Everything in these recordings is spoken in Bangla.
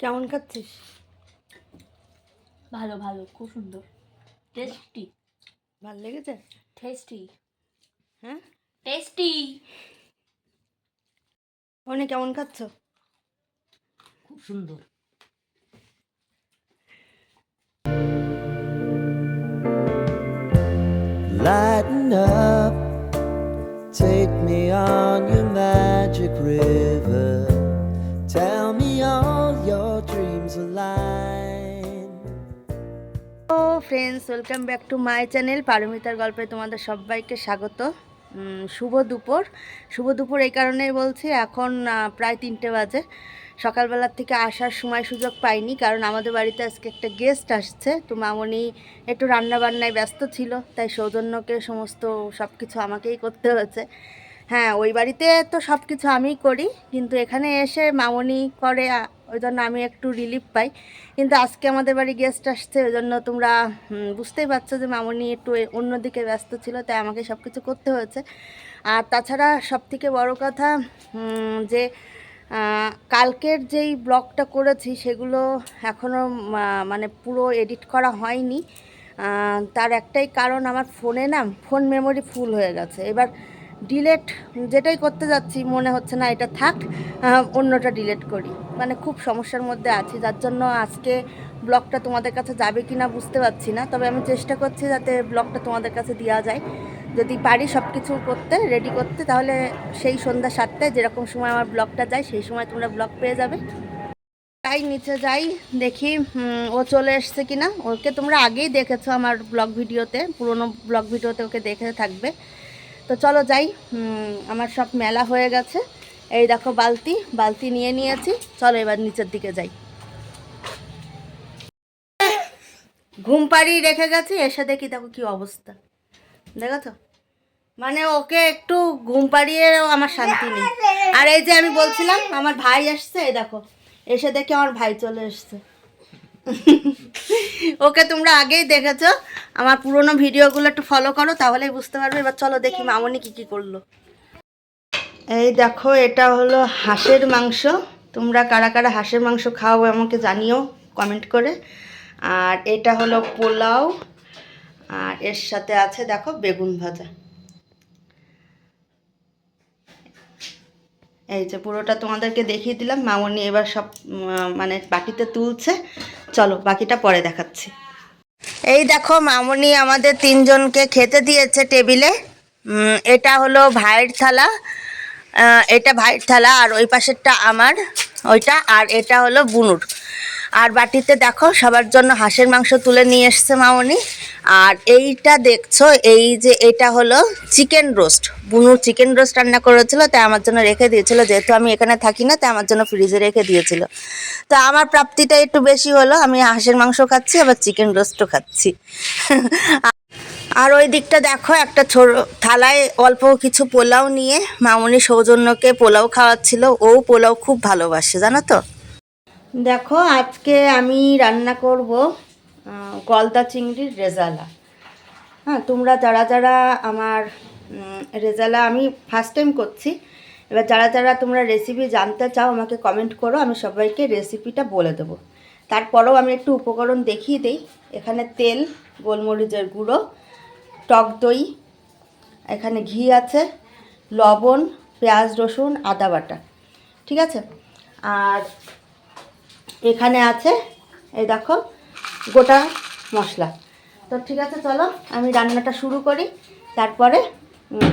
কেমন খাচ্ছিস? ভালো ভালো খুব সুন্দর। টেস্টি ভালো লেগেছে? টেস্টি হ্যাঁ? টেস্টি অনেক কেমন খাচ্ছ? খুব সুন্দর। Lighten up, take me on your magic river. Friends welcome back to my channel পারমিতার গল্পে তোমাদের সবাইকে স্বাগত। শুভ দুপুর। শুভ দুপুর এই কারণেই বলছি, এখন প্রায় তিনটে বাজে। সকালবেলার থেকে আসার সময় সুযোগ পাইনি, কারণ আমাদের বাড়িতে আজকে একটা গেস্ট আসছে। তো মামনি একটু রান্নাবান্নায় ব্যস্ত ছিল, তাই সৌজন্যকে সমস্ত সব কিছু আমাকেই করতে হয়েছে। হ্যাঁ ওই বাড়িতে তো সব কিছু আমিই করি, কিন্তু এখানে এসে মামনি করে ওই জন্য আমি একটু রিলিফ পাই। কিন্তু আজকে আমাদের বাড়ি গেস্ট আসছে ওই জন্য তোমরা বুঝতেই পারছ যে মামনি একটু অন্যদিকে ব্যস্ত ছিল, তাই আমাকে সব কিছু করতে হয়েছে। আর তাছাড়া সব থেকে বড় কথা যে কালকের যেই ব্লগটা করেছি, সেগুলো এখনও মানে পুরো এডিট করা হয়নি। তার একটাই কারণ, আমার ফোনে না, ফোন মেমোরি ফুল হয়ে গেছে। এবার ডিলেট যেটাই করতে যাচ্ছি, মনে হচ্ছে না এটা থাক অন্যটা ডিলেট করি। মানে খুব সমস্যার মধ্যে আছি, যার জন্য আজকে ব্লগটা তোমাদের কাছে যাবে কি না বুঝতে পারছি না। তবে আমি চেষ্টা করছি যাতে ব্লগটা তোমাদের কাছে দেওয়া যায়। যদি পারি সব কিছু করতে রেডি করতে, তাহলে সেই সন্ধ্যা সাতটায় যেরকম সময় আমার ব্লগটা যায়, সেই সময় তোমরা ব্লগ পেয়ে যাবে। তাই নিচে যাই, দেখি ও চলে এসছে কিনা। ওকে তোমরা আগেই দেখেছ আমার ব্লগ ভিডিওতে, পুরনো ব্লগ ভিডিওতে ওকে দেখে থাকবে। তো চলো যাই। আমার সব মেলা হয়ে গেছে। এই দেখো বালতি বালতি নিয়ে নিয়েছি। চলো এবার নিচের দিকে যাই। ঘুম পাড়িয়ে রেখে গেছি, এসে দেখি দেখো কি অবস্থা। দেখেছ? মানে ওকে একটু ঘুম পাড়িয়েও আমার শান্তি নেই। আর এই যে আমি বলছিলাম, আমার ভাই আসছে এই দেখো। এসে দেখি আমার ভাই চলে এসছে। ওকে তোমরা আগেই দেখেছ। আমার পুরোনো ভিডিওগুলো একটু ফলো করো, তাহলেই বুঝতে পারবে। এবার চলো দেখি মামনি কি কি করল। এই দেখো, এটা হলো হাঁসের মাংস। তোমরা কারা কারা হাঁসের মাংস খাও আমাকে জানিও কমেন্ট করে। আর এটা হলো পোলাও। আর এর সাথে আছে, দেখো, বেগুন ভাজা। এই যে পুরোটা তোমাদেরকে দেখিয়ে দিলাম। মামনি এবার সব মানে বাকিতে তুলছে। চলো, বাকিটা পরে দেখাচ্ছি। এই দেখো, মামনি আমাদের তিনজনকে খেতে দিয়েছে টেবিলে। এটা হলো ভাইয়ের থালা। এটা ভাইয়ের থালা আর ওই পাশেরটা আমার, ওইটা। আর এটা হলো বুনুর। আর বাটিতে দেখো, সবার জন্য হাঁসের মাংস তুলে নিয়ে এসছে মামনি। আর এইটা দেখছ, এই যে এটা হলো চিকেন রোস্ট। বুনুর চিকেন রোস্ট রান্না করেছিল, তাই আমার জন্য রেখে দিয়েছিল। যেহেতু আমি এখানে থাকি না, তাই আমার জন্য ফ্রিজে রেখে দিয়েছিল। তো আমার প্রাপ্তিটা একটু বেশি হলো, আমি হাঁসের মাংস খাচ্ছি, আবার চিকেন রোস্টও খাচ্ছি। আর ওই দিকটা দেখো, একটা ছোট থালায় অল্প কিছু পোলাও নিয়ে মামনি সৌজন্যকে পোলাও খাওয়াচ্ছিল। ও পোলাও খুব ভালোবাসে, জানো তো? দেখো, আজকে আমি রান্না করব গলদা চিংড়ির রেজালা। হ্যাঁ তোমরা যারা যারা আমার রেজালা আমি ফার্স্ট টাইম করছি, এবার যারা যারা তোমরা রেসিপি জানতে চাও, আমাকে কমেন্ট করো, আমি সবাইকে রেসিপিটা বলে দেবো। তারপরেও আমি একটু উপকরণ দেখিয়ে দিই। এখানে তেল, গোলমরিচের গুঁড়ো, টক দই, এখানে ঘি আছে, লবণ, পেঁয়াজ রসুন, আদা বাটা। ঠিক আছে? আর এখানে আছে, এই দেখো, গোটা মশলা। তো ঠিক আছে, চলো, আমি রান্নাটা শুরু করি। তারপরে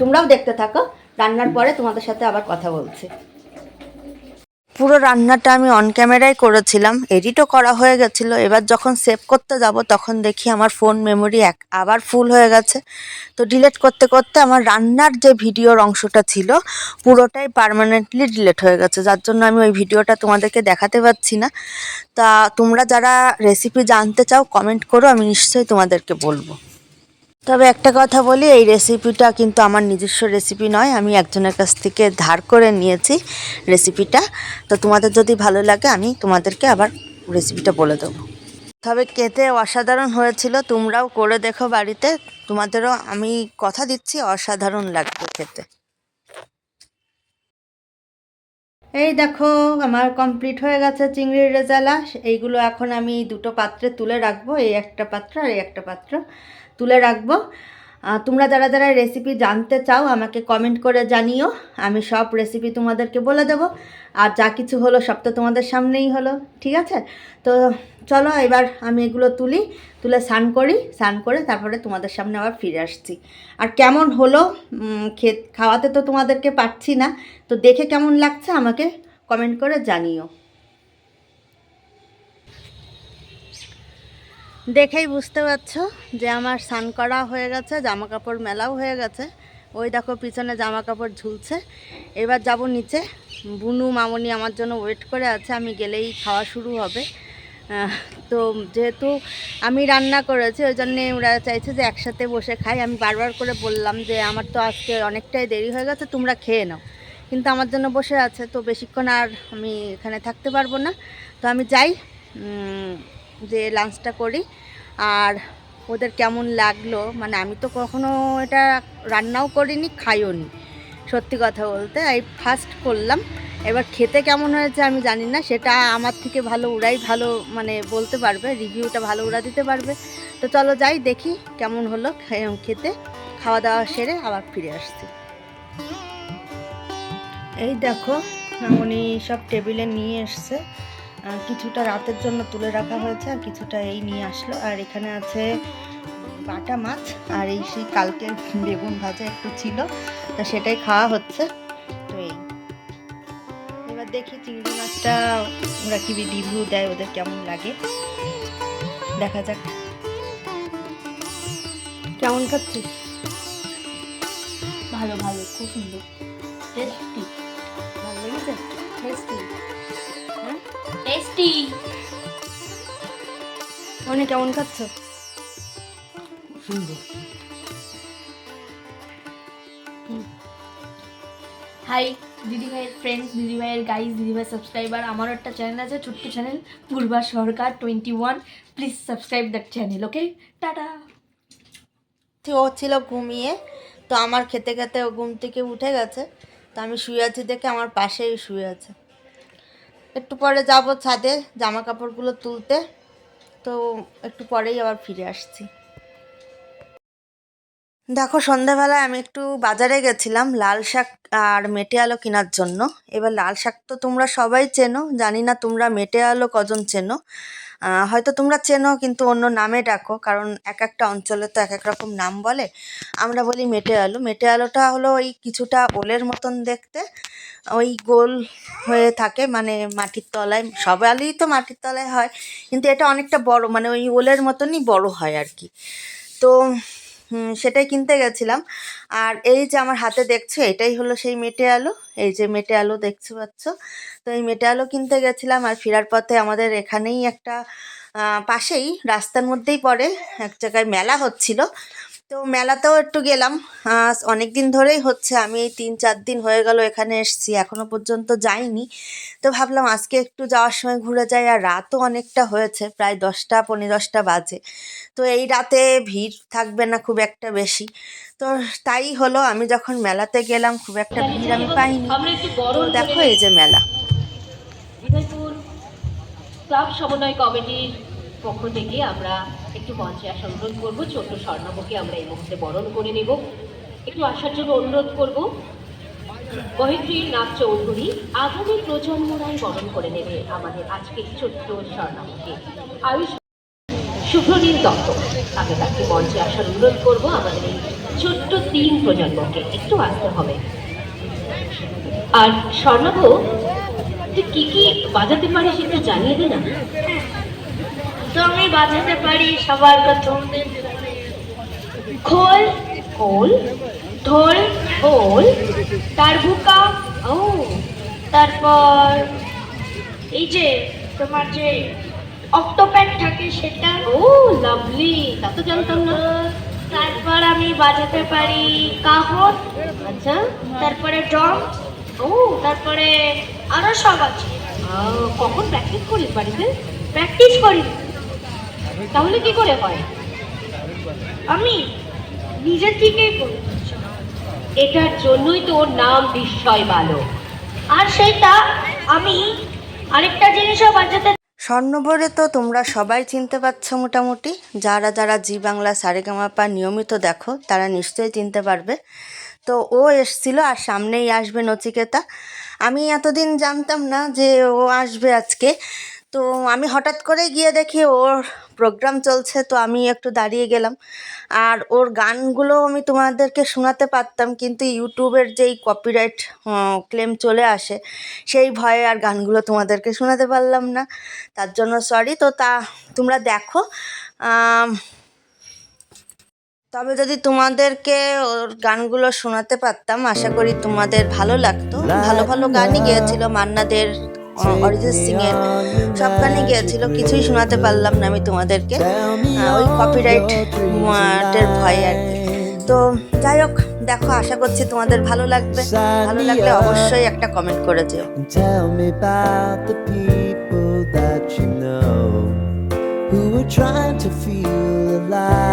তোমরাও দেখতে থাকো, রান্নার পরে তোমাদের সাথে আবার কথা বলছি। পুরো রান্নাটা আমি অন ক্যামেরায় করেছিলাম এডিটও করা হয়ে গেছিল। এবার যখন সেভ করতে যাব, তখন দেখি আমার ফোন মেমোরি এক, আবার ফুল হয়ে গেছে। তো ডিলেট করতে করতে আমার রান্নার যে ভিডিওর অংশটা ছিল, পুরোটাই পার্মানেন্টলি ডিলেট হয়ে গেছে। যার জন্য আমি ওই ভিডিওটা তোমাদেরকে দেখাতে পারছি না। তা তোমরা যারা রেসিপি জানতে চাও কমেন্ট করো, আমি নিশ্চয়ই তোমাদেরকে বলব। তবে একটা কথা বলি, এই রেসিপিটা কিন্তু আমার নিজস্ব রেসিপি নয়। আমি একজনের কাছ থেকে ধার করে নিয়েছি রেসিপিটা তো তোমাদের যদি ভালো লাগে, আমি তোমাদেরকে আবার রেসিপিটা বলে দেবো। তবে খেতে অসাধারণ হয়েছিল, তোমরাও করে দেখো বাড়িতে। তোমাদেরও আমি কথা দিচ্ছি, অসাধারণ লাগবে খেতে। এই দেখো, আমার কমপ্লিট হয়ে গেছে চিংড়ির রেজালা। এইগুলো এখন আমি দুটো পাত্রে তুলে রাখব, এই একটা পাত্র আর এই একটা পাত্র। তুলে রাখব। তোমরা যারা যারা রেসিপি জানতে চাও আমাকে কমেন্ট করে জানিও। আমি সব রেসিপি তোমাদেরকে বলে দেবো। আর যা কিছু হলো সব তো তোমাদের সামনেই হলো ঠিক আছে? তো চলো এবার আমি এগুলো তুলি তুলে স্নান করি। স্নান করে তারপরে তোমাদের সামনে আবার ফিরে আসছি। আর কেমন হলো? উম, খে খাওয়াতে তো তোমাদেরকে পারছি না। তো দেখে কেমন লাগছে আমাকে কমেন্ট করে জানিও। দেখেই বুঝতে পারছ যে আমার স্নান করা হয়ে গেছে জামা কাপড় মেলাও হয়ে গেছে। ওই দেখো পিছনে জামা কাপড় ঝুলছে। এবার যাব নিচে। বুনু, মামনি আমার জন্য ওয়েট করে আছে, আমি গেলেই খাওয়া শুরু হবে। তো যেহেতু আমি রান্না করেছি, ওই জন্যে ওরা চাইছে যে একসাথে বসে খাই। আমি বারবার করে বললাম যে আমার তো আজকে অনেকটাই দেরি হয়ে গেছে, তোমরা খেয়ে নাও। কিন্তু আমার জন্য বসে আছে, তো বেশিক্ষণ আর আমি এখানে থাকতে পারব না। তো আমি যাই যে লাঞ্চটা করি। আর ওদের কেমন লাগল? মানে আমি তো কখনো এটা রান্নাও করিনি খাইও নি সত্যি কথা বলতে, এই ফার্স্ট করলাম। এবার খেতে কেমন হয়েছে আমি জানি না, সেটা আমার থেকে ভালো ওরাই ভালো মানে বলতে পারবে রিভিউটা ভালো ওরা দিতে পারবে। তো চলো যাই, দেখি কেমন হলো খেতে। খাওয়া দাওয়া সেরে আবার ফিরে আসছি। এই দেখো উনি সব টেবিলে নিয়ে এসছে। কিছুটা রাতের জন্য তুলে রাখা হয়েছে আর কিছুটা এই নিয়ে আসলো। আর এখানে আছে বাটা মাছ আর এই সেই কালকের বেগুন ভাজা একটু ছিল তা সেটাই খাওয়া হচ্ছে। তো এই। এবার দেখি চিংড়ি মাছটা ওরা কি রিভিউ দেয় ওদের কেমন লাগে? দেখা যাক। কেমন খাচ্ছিস? ভালো ভালো খুব সুন্দর। টেস্টি ভালো লেগেছে? টেস্টি টেস্টি মনে কেমন খাচ্ছ সুন্দর। হাই দিদি ভাইয়ের ফ্রেন্ডস দিদি ভাইয়ের গাইজ দিদি ভাইয়ের সাবস্ক্রাইবার আমারও একটা চ্যানেল আছে ছোট্ট channel Purba Sarkar twenty one please subscribe that channel okay tata ও ছিল ঘুমিয়ে তো আমার খেতে খেতে ও ঘুম থেকে উঠে গেছে তো আমি শুয়ে আছি দেখে আমার পাশেই শুয়ে আছে। একটু পরে যাব ছাদে জামা কাপড়গুলো তুলতে। তো একটু পরেই আবার ফিরে আসছি। দেখো, সন্ধ্যাবেলায় আমি একটু বাজারে গেছিলাম লাল শাক আর মেটে আলো কেনার জন্য। এবার লাল শাক তো তোমরা সবাই চেনো, জানি না তোমরা মেটে আলো কজন চেনো। হয়তো তোমরা চেনো, কিন্তু অন্য নামে ডাকো, কারণ এক একটা অঞ্চলে তো এক এক রকম নাম বলে। আমরা বলি মেটে আলু। মেটে আলোটা হলো ওই কিছুটা ওলের মতন দেখতে। ওই গোল হয়ে থাকে মানে মাটির তলায়। সব আলুই তো মাটির তলায় হয়, কিন্তু এটা অনেকটা বড় মানে ওই ওলের মতনই বড় হয় আর কি। তো সেটাই কিনতে গেছিলাম। আর এই যে আমার হাতে দেখছ, এটাই হলো সেই মেটে আলু। এই যে মেটে আলু দেখতে পাচ্ছ? তো এই মেটে আলু কিনতে গেছিলাম আর ফেরার পথে আমাদের এখানেই একটা পাশেই, রাস্তার মধ্যেই পড়ে, এক জায়গায় মেলা হচ্ছিল। তো মেলাতেও একটু গেলাম। অনেক দিন ধরেই হচ্ছে, আমি এই তিন চার দিন হয়ে গেল এখানে এসেছি, এখনও পর্যন্ত যাইনি। তো ভাবলাম আজকে একটু যাওয়ার সময় ঘুরে যাই, আর রাতও অনেকটা হয়েছে, প্রায় দশটা পনেরো দশটা বাজে। তো এই রাতে ভিড় থাকবে না খুব একটা বেশি। তো তাই হলো, আমি যখন মেলাতে গেলাম, খুব একটা ভিড় আমি পাইনি। তো দেখো এই যে মেলা। ক্লাব সমন্বয় কমিটির পক্ষ থেকে আমরা একটু মঞ্চে আসা অনুরোধ করব, ছোট্ট স্বর্ণবকে আমরা এই মুহূর্তে বরণ করে নেব। একটু আসার জন্য অনুরোধ করব, মহেন্দ্রী নাথ চৌধুরী আগামী প্রজন্মরাই বরণ করে নেবে আমাদের আজকের ছোট্ট স্বর্ণবকে আয়ুষ শুভনীল দত্ত আমি তাকে মঞ্চে আসার অনুরোধ করব আমাদের এই ছোট্ট তিন প্রজন্মকে। একটু আসতে হবে। আর স্বর্ণব তুই কি কি বাজাতে পারিস একটু জানিয়ে দে না। আমি বাজাতে পারি সবার প্রথম খোল খোল ঢোল খোল তারবুকা ও। তারপর এই যে তোমার যে অক্টোপ্যাড থাকে সেটা। ও লাভলি তা তো জানতাম না। তারপর আমি বাজাতে পারি কাহন। আচ্ছা। তারপরে ড্রাম। ও। তারপরে আরও সব আছে। কখন প্র্যাকটিস করিস বাড়িতে? প্র্যাকটিস করি। তাহলে কি করে হয়? আমি নিজের করি। এটার জন্যই তো ওর নাম বিস্ময় বালক। আর সেইটা আমি আরেকটা জিনিসও বাজাতে স্বর্ণবরে তো তোমরা সবাই চিনতে পারছ মোটামুটি। যারা যারা জি বাংলা সারেগামাপা নিয়মিত দেখো, তারা নিশ্চয়ই চিনতে পারবে। তো ও এসছিল আর সামনেই আসবে নচিকেতা। আমি এতদিন জানতাম না যে ও আসবে আজকে। তো আমি হঠাৎ করে গিয়ে দেখি ওর প্রোগ্রাম চলছে, তো আমি একটু দাঁড়িয়ে গেলাম। আর ওর গানগুলো আমি তোমাদেরকে শোনাতে পারতাম, কিন্তু ইউটিউবের যেই কপিরাইট ক্লেম চলে আসে, সেই ভয়ে আর গানগুলো তোমাদেরকে শোনাতে পারলাম না। তার জন্য সরি তো তা তোমরা দেখো তবে যদি তোমাদেরকে ওর গানগুলো শোনাতে পারতাম, আশা করি তোমাদের ভালো লাগতো। ভালো ভালো গানই গেয়েছিল মান্নাদের অরিজিৎ সিং এর সব গানই গেয়েছিল, কিছুই শোনাতে পারলাম না আমি তোমাদেরকে। ওই কপিরাইট এর ভয়ে আর কি। তো যাই হোক, দেখো, আশা করছি তোমাদের ভালো লাগবে। ভালো লাগলে অবশ্যই একটা কমেন্ট করে know who are trying to feel alive.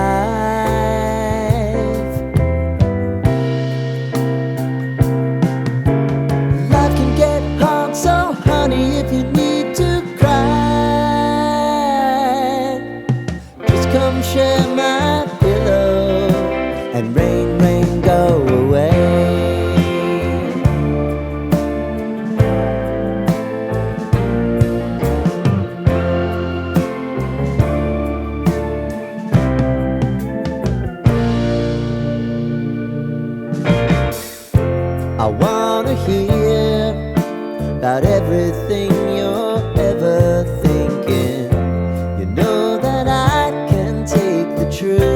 true.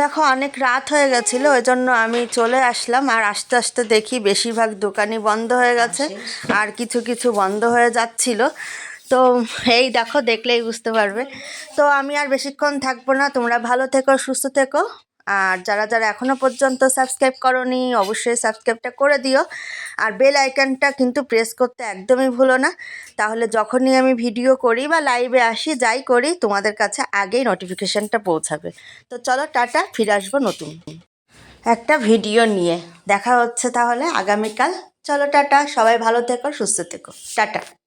দেখো, অনেক রাত হয়ে গেছিল ওই জন্য আমি চলে আসলাম। আর আস্তে আস্তে দেখি বেশিরভাগ দোকানই বন্ধ হয়ে গেছে, আর কিছু কিছু বন্ধ হয়ে যাচ্ছিল। তো এই দেখো, দেখলেই বুঝতে পারবে। তো আমি আর বেশিক্ষণ থাকব না, তোমরা ভালো থেকো, সুস্থ থেকো। আর যারা যারা এখনও পর্যন্ত সাবস্ক্রাইব করনি, অবশ্যই সাবস্ক্রাইবটা করে দিও। আর বেল আইকনটা কিন্তু প্রেস করতে একদমই ভুলো না। তাহলে যখনই আমি ভিডিও করি বা লাইভে আসি, যাই করি, তোমাদের কাছে আগেই নোটিফিকেশানটা পৌঁছাবে। তো চলো টাটা, ফিরে আসব নতুন। একটা ভিডিও নিয়ে। দেখা হচ্ছে তাহলে আগামীকাল। চলো টাটা, সবাই ভালো থেকো, সুস্থ থেকো। টাটা।